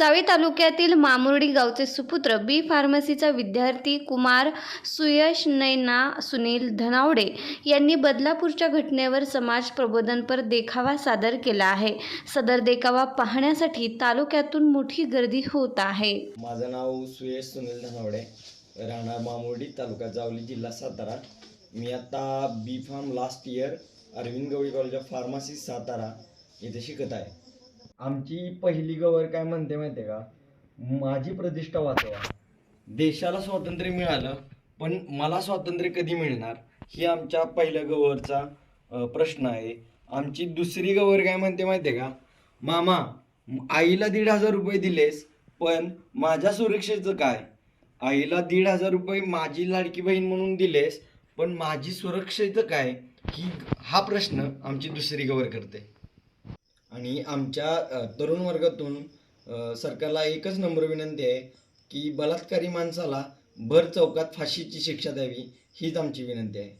जावी तालुक्यातील मामुर्डी गावचे सुपुत्र बी फार्मसीचा विद्यार्थी कुमार सुयश नैना सुनील धनावडे यांनी बदलापूरच्या घटनेवर समाज प्रबोधनपर देखावा सादर केला आहे. सदर देखावा पाहण्यासाठी तालुक्यातून मोठी गर्दी होत आहे. माझं नाव सुयश सुनील धनावडे राहणार मामुर्डी तालुका जावली जिल्हा सातारा. मी आता B pharm last year Arvind Gawali college of pharmacy Satara इथे शिकत आहे. आमची पहिली गवर काय म्हणते माहिती आहे का? माझी प्रतिष्ठा वाचवा. देशाला स्वातंत्र्य मिळालं पण मला स्वातंत्र्य कधी मिळणार? ही आमच्या पहिल्या गवरचा प्रश्न आहे. आमची दुसरी गवर काय म्हणते माहिती आहे का? मामा आईला दीड हजार रुपये दिलेस पण माझ्या सुरक्षेचं काय? आईला दीड हजार रुपये माझी लाडकी बहीण म्हणून दिलेस पण माझी सुरक्षेचं काय? ही हा प्रश्न आमची दुसरी गवर करते. आणि आमच्या तरुण वर्गातून सरकारला एकच नम्र विनंती आहे की बलात्कारी माणसाला भर चौकात फाशीची शिक्षा द्यावी हीच आमची विनंती आहे.